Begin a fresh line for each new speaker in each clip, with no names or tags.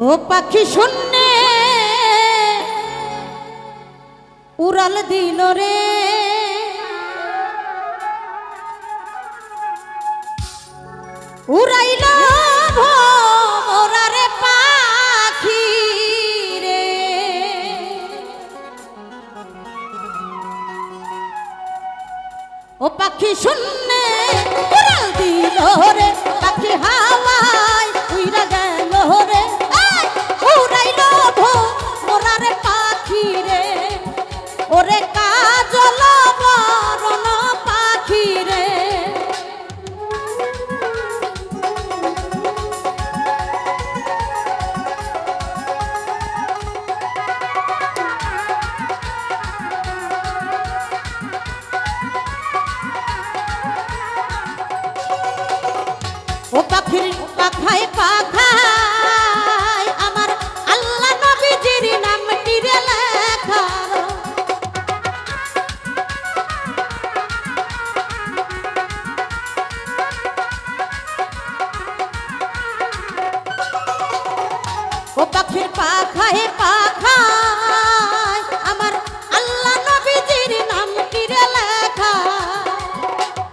ও পাখি শূন্যে উড়াল দিল রে। উড়াইল পাখি রে। ও পাখি শূন্যে পাখি হা ও পাখির পাখায় পাখায় আমার আল্লাহ নবীজির নাম কিরে লেখা?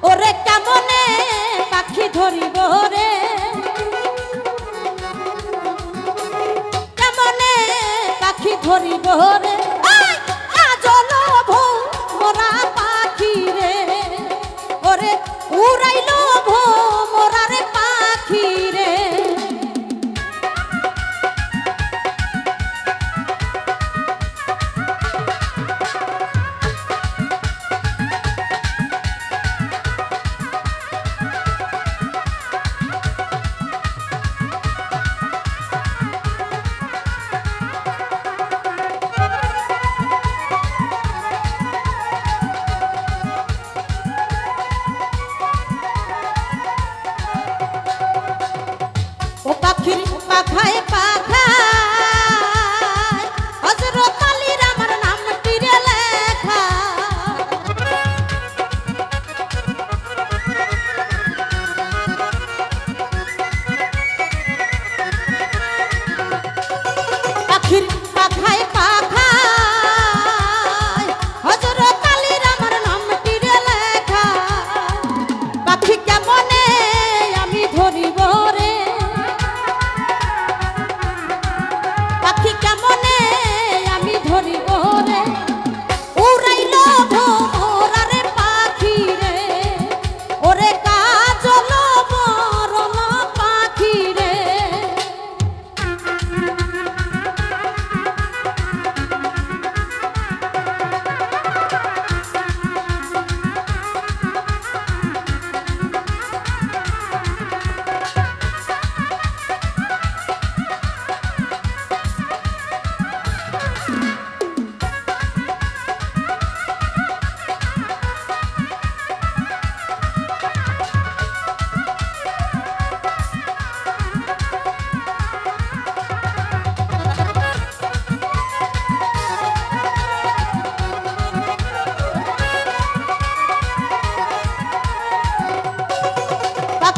ওরে কেমনে পাখি ধরিব রে? কেমনে পাখি ধরিব রে?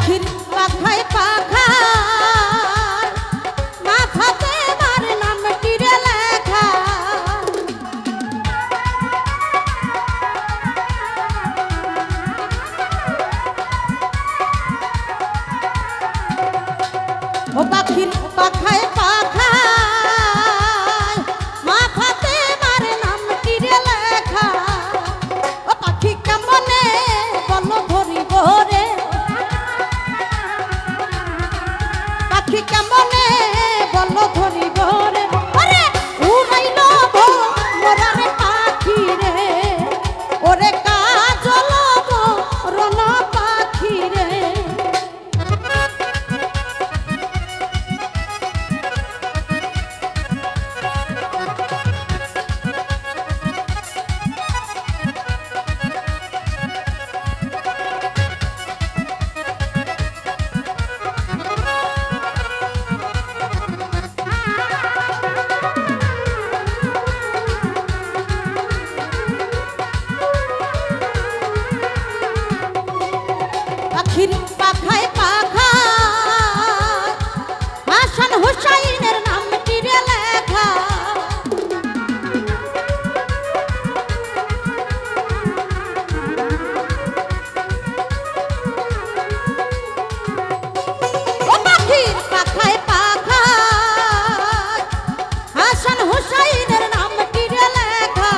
긴 পাখির পাখায় পাখায় হাসান হুসাইনের নাম তীরে লেখা? পাখির পাখায় পাখায় হাসান হুসাইনের নাম তীরে লেখা?